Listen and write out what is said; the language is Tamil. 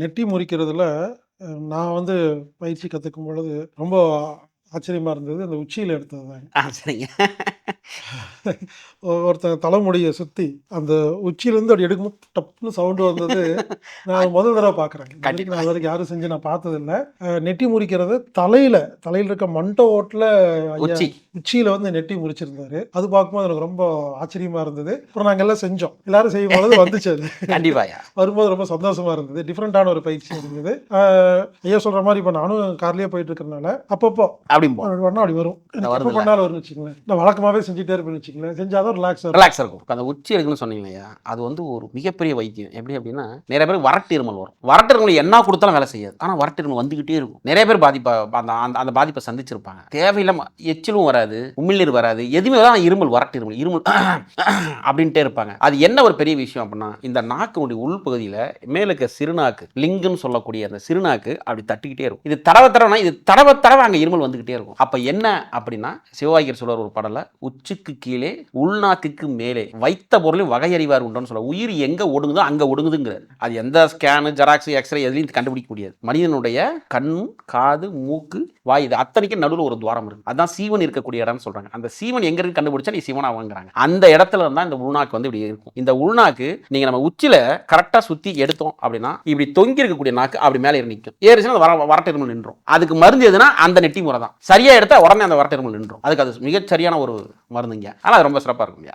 நெட்டி முறிக்கிறதுல நான் வந்து பயிற்சி கற்றுக்கும் பொழுது ரொம்ப ஆச்சரியமாக இருந்தது. அந்த உச்சியில் எடுத்தது தாங்க ஆ சரிங்க. ஒருத்தன் தலைமுடியை சுற்றி அந்த உச்சியிலேருந்து அப்படி எடுக்கும்போது டப்புன்னு சவுண்டு வந்தது. நான் முதல் தடவை பார்க்குறேன். கண்டிப்பா. நான் வரைக்கும் யாரும் செஞ்சு நான் பார்த்ததில்ல. நெட்டி முறிக்கிறது தலையில் தலையில் இருக்க மண்டை ஓட்டில் உச்சி. உச்சியில் வந்து நெட்டி முறிச்சிருந்தாரு. அது பார்க்கும்போது எனக்கு ரொம்ப ஆச்சரியமாக இருந்தது. அப்புறம் நாங்கள் எல்லாம் செஞ்சோம். எல்லாரும் செய்யும் பொழுது வந்துச்சு அது. கண்டிப்பாயா வரும்போது ரொம்ப சந்தோஷமா இருந்தது. டிஃப்ரெண்டான ஒரு பயிற்சி இருந்தது. ஐயா சொல்ற மாதிரி இப்போ நானும் கார்லயே போயிட்டு இருக்கறனால அப்பப்போ அப்படி அப்படி வரும். பண்ணாலும் வரும்னு வச்சுங்களேன் நான் சும்மாவே செஞ்சுட்டே இருப்பேன்னு வச்சுக்கங்களேன். செஞ்சாதான் ரிலாக்ஸ் ரிலாக்ஸ் இருக்கும். அந்த உச்சி எடுக்குன்னு சொன்னீங்க இல்லையா? அது வந்து ஒரு மிகப்பெரிய வைத்தியம். எப்படி அப்படின்னா நிறைய பேர் வறட்டு இருமல் வரும். வறட்டு இருமல் என்ன கொடுத்தாலும் வேலை செய்யாது. ஆனால் வரட்டு இருமல் வந்துகிட்டே இருக்கும். நிறைய பேர் பாதிப்பா அந்த அந்த அந்த பாதிப்பை சந்திச்சிருப்பாங்க. தேவையில்லாம எச்சிலும் வராது உமிழ்நீர் வராது எதுவுமே தான் இருமல் வறட்டு இருமல் இருமல் அப்படின்ட்டே இருப்பாங்க. அது என்ன ஒரு பெரிய விஷயம் அப்படின்னா இந்த நாக்கினுடைய உள்பகுதியில் மேல இருக்க சிறுநாக்கு லிங்குன்னு சொல்லக்கூடிய அந்த சிறுநாக்கு அப்படி தட்டிக்கிட்டே இருக்கும். இது தடவை தடவைனா இது தடவை தடவை அங்கே இருமல் வந்துகிட்டே இருக்கும். அப்போ என்ன அப்படின்னா சிவவாகியர் சொல்றார் ஒரு படலை உச்சிக்கு கீழே உள்நாக்குக்கு மேலே வைத்த பொருளையும் வகையறிவார் உண்டுன்னு சொல்ல உயிர் எங்க ஒடுங்குதோ அங்க ஒடுங்குதுங்கிறது அது எந்த ஸ்கேனு ஜெராக்ஸ் எக்ஸ்ரே எதுலையும் கண்டுபிடிக்க முடியாது. மனிதனுடைய கண் காது மூக்கு வாய் இது அத்தனைக்கும் நடுவில் ஒரு துவாரம் இருக்கு. அதான் சீவன் இருக்கக்கூடிய இடம்னு சொல்றாங்க. அந்த சீவன் எங்க இருக்கு கண்டுபிடிச்சா நீ சீவன் ஆகுங்கிறாங்க அந்த இடத்துல இருந்தா இந்த உள்நாக்கு வந்து இப்படி இருக்கும். இந்த உள்நாக்கு நீங்க நம்ம உச்சில கரெக்டா சுத்தி எடுத்தோம் அப்படின்னா இப்படி தொங்கி இருக்கக்கூடிய நாக்கு அப்படி மேலே ஏறி நிற்கும் ஏறிச்சுன்னா வர வரட்டு இருமல் நின்றும் அதுக்கு மருந்து எதுனா அந்த நெட்டி முறை தான். சரியா எடுத்தா உடனே அந்த வரட்டு இருமல் நின்றும் அதுக்கு அது மிகச்சரியான ஒரு மருந்துங்க. ஆனால் அது ரொம்ப சிறப்பாக இருக்குங்க.